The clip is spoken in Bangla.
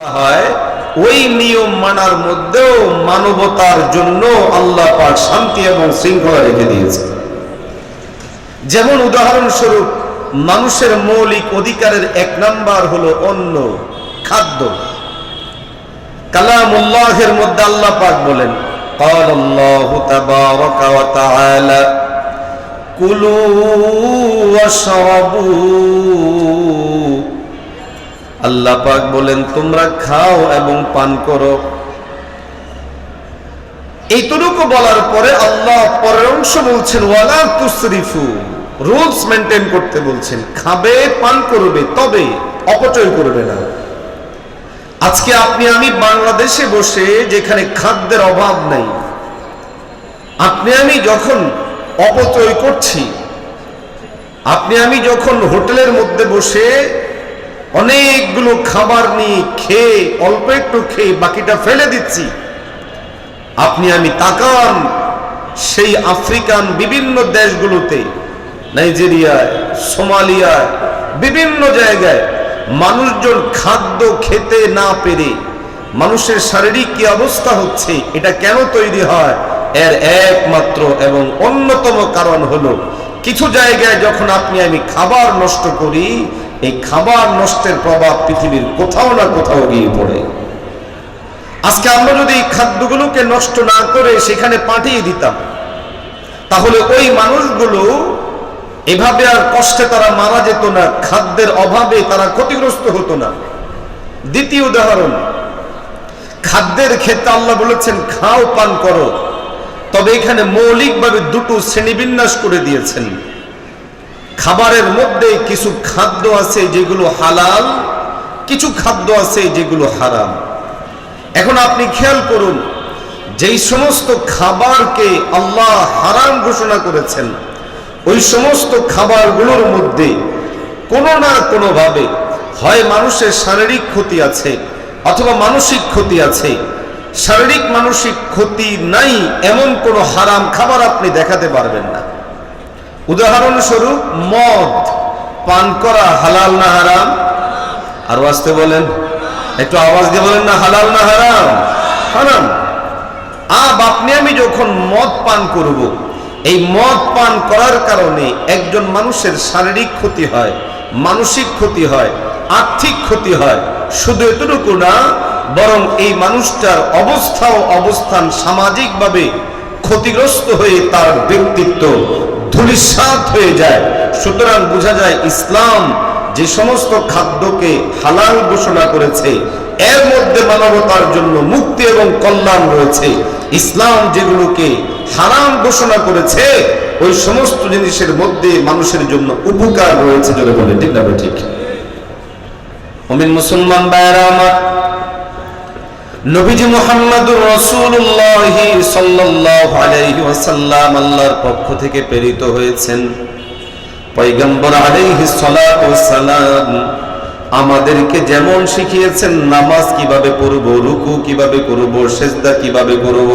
হয় ওই নিয়ম মানার মধ্যেও মানবতার জন্য আল্লাহ পাক শান্তি এবং শৃঙ্খলা রেখে দিয়েছে যেমন উদাহরণস্বরূপ মানুষের মৌলিক অধিকারের এক নাম্বার হলো অন্ন খাদ্য কালামুল্লাহের মধ্যে আল্লাহ পাক বলেন قال الله تبارك وتعالى كلوا واشربوا আল্লাহ পাক বলেন, তোমরা খাও এবং পান করো। এইটুকু বলার পরে আল্লাহ পরের অংশ বলছেন, ওয়ালা তুসরিফু। রুলস মেনটেন করতে বলছেন, খাবে, পান করবে, তবে অপচয় করবে না। আজকে আপনি, আমি বাংলাদেশে বসে যেখানে খাদ্যের অভাব নাই, আপনি, আমি যখন অপচয় করছি, আপনি, আমি যখন হোটেলের মধ্যে বসে অনেকগুলো খাবার নিয়ে খেয়ে, অল্প একটু খেয়ে বাকিটা ফেলে দিচ্ছি। আপনি আমি তাকান সেই আফ্রিকান বিভিন্ন দেশগুলোতে, নাইজেরিয়ায়, সোমালিয়ায়, বিভিন্ন জায়গায় মানুষজন খাদ্য খেতে না পেরে মানুষের শারীরিক কি অবস্থা হচ্ছে, এটা কেন তৈরি হয়? এর একমাত্র এবং অন্যতম কারণ হলো, কিছু জায়গায় যখন আপনি আমি খাবার নষ্ট করি এই খাবার নষ্টের প্রভাব পৃথিবীর কোথাও না কোথাও গিয়ে পড়ে। আজকে আমরা যদি এই খাদ্যগুলোকে নষ্ট না করে সেখানে পাঠিয়ে দিতাম, তাহলে ওই মানুষগুলো এভাবে আর কষ্টে তারা মারা যেত না, খাদ্যের অভাবে তারা ক্ষতিগ্রস্ত হতো না। দ্বিতীয় উদাহরণ, খাদ্যের ক্ষেত্রে আল্লাহ বলেছেন, খাও, পান করো। তবে এখানে মৌলিকভাবে দুটো শ্রেণীবিন্যাস করে দিয়েছেন। খাবারের মধ্যে কিছু খাদ্য আছে যেগুলো হালাল, কিছু খাদ্য আছে যেগুলো হারাম। এখন আপনি খেয়াল করুন, যেই সমস্ত খাবারকে আল্লাহ হারাম ঘোষণা করেছেন, ওই সমস্ত খাবারগুলোর মধ্যে কোনো না কোনোভাবে হয় মানুষের শারীরিক ক্ষতি আছে অথবা মানসিক ক্ষতি আছে। শারীরিক মানসিক ক্ষতি নাই এমন কোনো হারাম খাবার আপনি দেখাতে পারবেন না। উদাহরণস্বরূপ মদ, পান করা হালাল না হারাম? আরও আসতে বলেন। একটু আওয়াজ দিয়ে বলেন না, হালাল না হারাম? হারাম। আপনি, আমি যখন মদ পান করব, এই মদ পান করার কারণে একজন মানুষের শারীরিক ক্ষতি হয়, মানসিক ক্ষতি হয়, আর্থিক ক্ষতি হয়। শুধু এতটুকু না, বরং এই মানুষটার অবস্থা ও অবস্থান সামাজিকভাবে ক্ষতিগ্রস্ত হয়ে তার ব্যক্তিত্ব ধূলিসাৎ হয়ে যায়। সুতরাং বোঝা যায় ইসলাম যে সমস্ত খাদ্যকে হালাল ঘোষণা করেছে, এর মধ্যে মানবতার জন্য মুক্তি এবং কল্যাণ রয়েছে। ইসলাম যেগুলোকে হারাম ঘোষণা করেছে, ওই সমস্ত জিনিসের মধ্যে মানুষের জন্য উপকার রয়েছে বলে ঠিক না ঠিক? অমিন মুসলমান ভাইয়েরা, আমার নবীজি মোহাম্মদুর রসুল্লাহ সাল্লাহ আলাইহি ওয়াসাল্লাম আল্লাহর পক্ষ থেকে প্রেরিত হয়েছেন। পৈগম্বর আলাইহিস সালাম আমাদেরকে যেমন শিখিয়েছেন, নামাজ কীভাবে পড়ব, রুকু কীভাবে করব, সেজদা কীভাবে করব